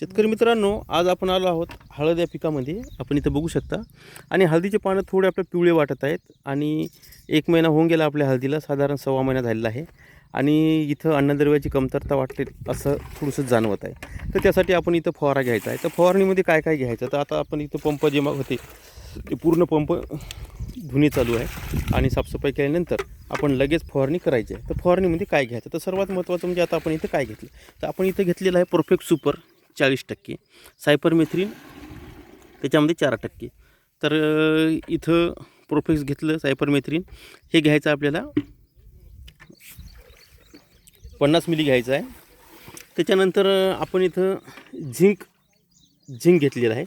शेतकरी मित्रांनो आज आपण आलो आहोत हळद या पिकामध्ये. आपण इथं बघू शकता. आणि हळदीचे पानं थोडे आपले पिवळे वाटत आहेत. आणि एक महिना होऊन गेला आपल्या हळदीला. साधारण सव्वा महिना झालेला आहे. आणि इथं अन्नद्रव्याची कमतरता वाटते असं थोडंसं जाणवत आहे. तर त्यासाठी आपण इथं फवारा घ्यायचा आहे. तर फवारणीमध्ये काय काय घ्यायचं? तर आता आपण इथं पंप जे होते ते पूर्ण पंप धुणे चालू आहे. आणि साफसफाई केल्यानंतर आपण लगेच फवारणी करायची आहे. तर फवारणीमध्ये काय घ्यायचं? तर सर्वात महत्त्वाचं म्हणजे आता आपण इथं काय घेतलं? तर आपण इथं घेतलेलं आहे परफेक्ट सुपर चाळीस टक्के. सायपरमेथ्रिन त्याच्यामध्ये चार टक्के. तर इथं प्रोफेक्स घेतलं सायपरमेथ्रिन हे घ्यायचं आपल्याला पन्नास मिली घ्यायचं आहे. त्याच्यानंतर आपण इथं झिंक झिंक घेतलेलं आहे.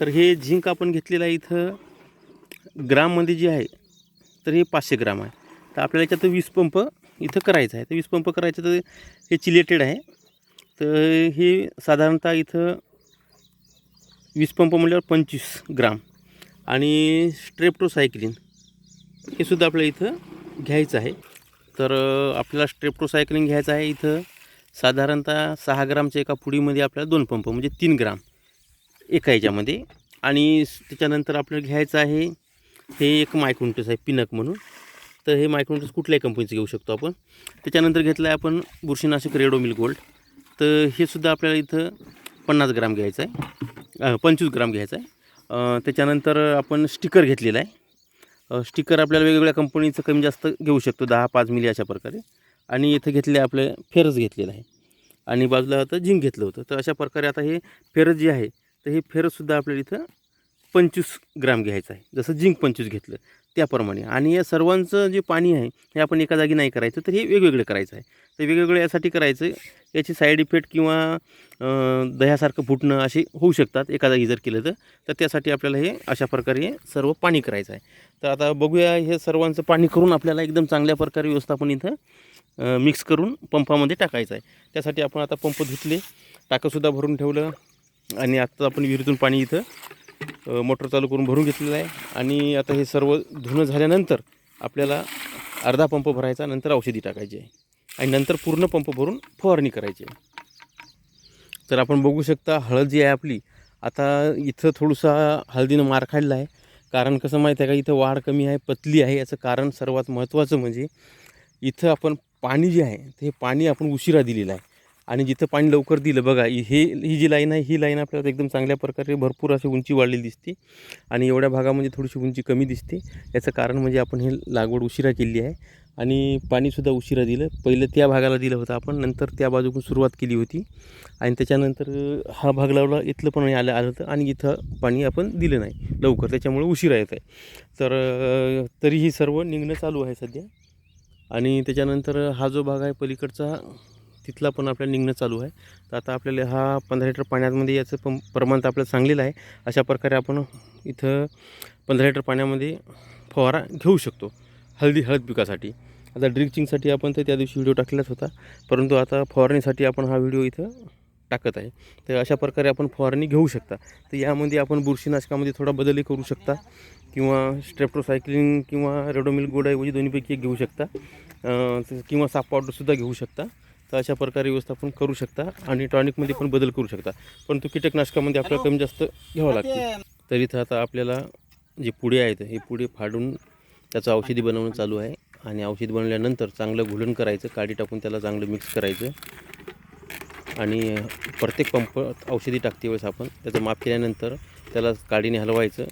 तर हे झिंक आपण घेतलेलं आहे इथं ग्राममध्ये जे आहे तर हे पाचशे ग्राम आहे. तर आपल्याला याच्यात वीस पंप इथं करायचं आहे. तर वीस पंप करायचं तर हे चिलेटेड आहे. तर हे साधारणतः इथं वीस पंप म्हटल्यावर पंचवीस ग्राम. आणि स्ट्रेप्टोसायक्लिन हे सुद्धा आपल्याला इथं घ्यायचं आहे. तर आपल्याला स्ट्रेप्टोसायक्लिन घ्यायचं आहे इथं. साधारणतः सहा ग्रामच्या एका पुडीमध्ये आपल्याला दोन पंप म्हणजे तीन ग्राम एका याच्यामध्ये. आणि त्याच्यानंतर आपल्याला घ्यायचं आहे हे एक मायक्रोन्टस आहे पिनक म्हणून. तर हे मायक्रोन्टस कुठल्याही कंपनीचं घेऊ शकतो आपण. त्याच्यानंतर घेतलं आहे आपण बुरशीनाशक रेडोमिल गोल्ड. तर हे सुद्धा आपल्याला इथं पन्नास ग्राम घ्यायचं आहे. पंचवीस ग्राम घ्यायचं आहे. त्याच्यानंतर आपण स्टिकर घेतलेला आहे. स्टिकर आपल्याला वेगवेगळ्या कंपनीचं कमी जास्त घेऊ शकतो दहा पाच मिली अशा प्रकारे. आणि इथं घेतले आपलं फेरस घेतलेलं आहे. आणि बाजूला आता झिंक घेतलं होतं. तर अशा प्रकारे आता हे फेरस जे आहे तर हे फेरससुद्धा आपल्याला इथं पंचवीस ग्राम घ्यायचं आहे. जसं जिंक पंचवीस घेतलं त्याप्रमाणे. आणि या सर्वांचं जे पाणी आहे हे आपण एका जागी नाही करायचं तर हे वेगवेगळे करायचं आहे. तर वेगवेगळे यासाठी करायचं याची साईड इफेक्ट किंवा दह्यासारखं फुटणं असे होऊ शकतात एका जागी जर केलं तर. तर त्यासाठी आपल्याला हे अशा प्रकारे हे सर्व पाणी करायचं आहे. तर आता बघूया हे सर्वांचं पाणी करून आपल्याला एकदम चांगल्या प्रकारे व्यवस्थापन इथं मिक्स करून पंपामध्ये टाकायचं आहे. त्यासाठी आपण आता पंप धुतले टाकंसुद्धा भरून ठेवलं. आणि आता आपण विहिरीतून पाणी इथं मोटर चालू करून भरून घेतलेलं आहे. आणि आता हे सर्व धुणं झाल्यानंतर आपल्याला अर्धा पंप भरायचा नंतर औषधी टाकायची. आहे आणि नंतर पूर्ण पंप भरून फवारणी करायची. आहे तर आपण बघू शकता हळद जी आहे आपली आता इथं थोडंसा हळदीनं मार खाल्ला आहे. कारण कसं माहीत आहे का इथं वाढ कमी आहे पतली आहे. याचं कारण सर्वात महत्त्वाचं म्हणजे इथं आपण पाणी जे आहे ते पाणी आपण उशिरा दिलेलं आहे. आणि जिथं पाणी लवकर दिलं बघा हे ही जी लाईन आहे ही लाईन आपल्याला एकदम चांगल्या प्रकारे भरपूर अशी उंची वाढलेली दिसते. आणि एवढ्या भागामध्ये थोडीशी उंची कमी दिसते. याचं कारण म्हणजे आपण हे लागवड उशिरा केली आहे. आणि पाणीसुद्धा उशिरा दिलं. पहिलं त्या भागाला दिलं होतं आपण नंतर त्या बाजूकडून सुरुवात केली होती. आणि त्याच्यानंतर हा भाग लावला इथलं पण आलं आलं होतं. आणि इथं पाणी आपण दिलं नाही लवकर. त्याच्यामुळे उशिरा येत आहे. तर तरीही सर्व निघणं चालू आहे सध्या. आणि त्याच्यानंतर हा जो भाग आहे पलीकडचा तिथला पण आपल्याला निघणं चालू आहे. तर आता आपल्याला हा पंधरा लिटर पाण्यामध्ये याचं प प्रमाण तर आपल्याला चांगलेलं आहे. अशा प्रकारे आपण इथं पंधरा लिटर पाण्यामध्ये फवारा घेऊ शकतो हळदी हळद पिकासाठी. आता ड्रिंचिंगसाठी आपण तर त्या दिवशी व्हिडिओ टाकलाच होता परंतु आता फवारणीसाठी आपण हा व्हिडिओ इथं टाकत आहे. तर अशा प्रकारे आपण फवारणी घेऊ शकता. तर यामध्ये आपण बुरशीनाशकामध्ये थोडा बदलही करू शकता किंवा स्ट्रेप्टोसायक्लिन किंवा रेडोमिल गोडाऐवजी दोन्हीपैकी एक घेऊ शकता. किंवा साप पावडरसुद्धा घेऊ शकता. तर अशा प्रकारे व्यवस्थापन करू शकता आणि टॉनिकमध्ये पण बदल करू शकता. परंतु कीटकनाशकामध्ये आपल्याला कमी जास्त घ्यावं लागते. तर इथं आता आपल्याला जे पुढे आहेत हे पुढे फाडून त्याचं औषधी बनवणं चालू आहे. आणि औषध बनवल्यानंतर चांगलं घुलण करायचं काडी टाकून त्याला चांगलं मिक्स करायचं. आणि प्रत्येक पंप औषधी टाकते वेळेस आपण. त्याचं माप केल्यानंतर त्याला काडीने हलवायचं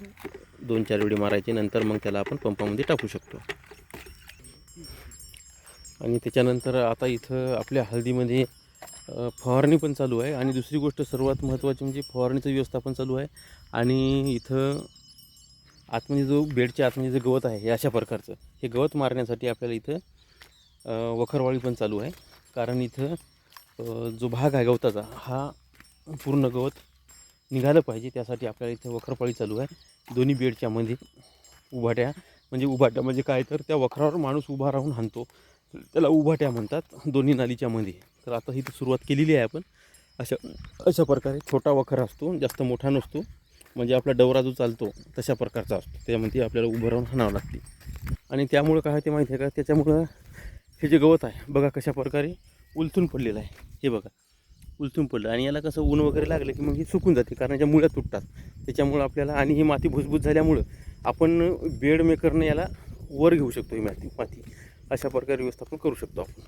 दोन चार वेळी मारायचे नंतर मग त्याला आपण पंपामध्ये टाकू शकतो. आणि त्याच्यानंतर आता इथं आपल्या हळदीमध्ये फवारणी पण चालू आहे. आणि दुसरी गोष्ट सर्वात महत्त्वाची म्हणजे फवारणीचं व्यवस्थापन चालू आहे. आणि इथं आतमध्ये जो बेडच्या आतमध्ये जे गवत आहे हे अशा प्रकारचं. हे गवत मारण्यासाठी आपल्याला इथं वखरवाळी पण चालू आहे. कारण इथं जो भाग आहे गवताचा हा पूर्ण गवत निघालं पाहिजे. त्यासाठी आपल्याला इथं वखरपाळी चालू आहे. दोन्ही बेडच्यामध्ये उभाट्या म्हणजे उभाट्या म्हणजे काय तर त्या वखरावर माणूस उभा राहून हाणतो. त्याला उभाट्या म्हणतात दोन्ही नालीच्या मध्ये. तर आता ही सुरुवात केलेली आहे आपण. अशा अशा प्रकारे छोटा वखर असतो जास्त मोठा नसतो. म्हणजे आपला डवरा जो चालतो तशा प्रकारचा असतो. त्यामध्ये आपल्याला उभं राहून हाणावं लागते. आणि त्यामुळं काय ते माहिती आहे का? त्याच्यामुळं हे जे गवत आहे बघा कशा प्रकारे उलथून पडलेलं आहे. हे बघा उलथून पडलं. आणि याला कसं ऊन वगैरे लागलं की मग हे सुकून जाते कारण याच्या मुळ्या तुटतात. त्याच्यामुळं आपल्याला आणि ही माती भुसभूस झाल्यामुळं आपण बेड मेकरनं याला वर घेऊ शकतो ही माती माती. अशा प्रकारे व्यवस्थापन करू शकतो आपण.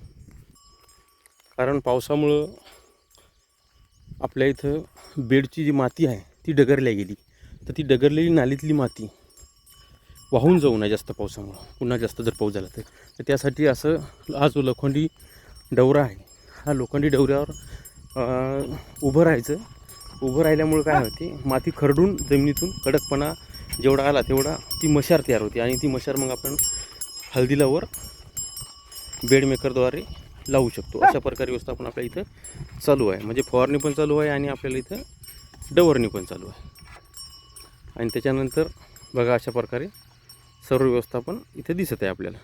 कारण पावसामुळं आपल्या इथं बेडची जी माती आहे ती डगरल्या गेली. तर ती डगरलेली नालीतली माती वाहून जाऊ नये जास्त पावसामुळं. पुन्हा जास्त जर पाऊस झाला तर. त्यासाठी असं हा जो लोखंडी डवरा आहे हा लोखंडी डवऱ्यावर उभं राहायचं. उभं राहिल्यामुळं काय होते माती खरडून जमिनीतून कडकपणा जेवढा आला तेवढा ती मशार तयार होते. आणि ती मशार मग आपण हळदीलावर बेडमेकरद्वारे लावू शकतो. अशा प्रकारे व्यवस्थापन आपल्या इथं चालू आहे. म्हणजे फवारणी पण चालू आहे आणि आपल्याला इथं डवरणी पण चालू आहे. आणि त्याच्यानंतर बघा अशा प्रकारे सर्व व्यवस्थापन इथे दिसत आहे आपल्याला.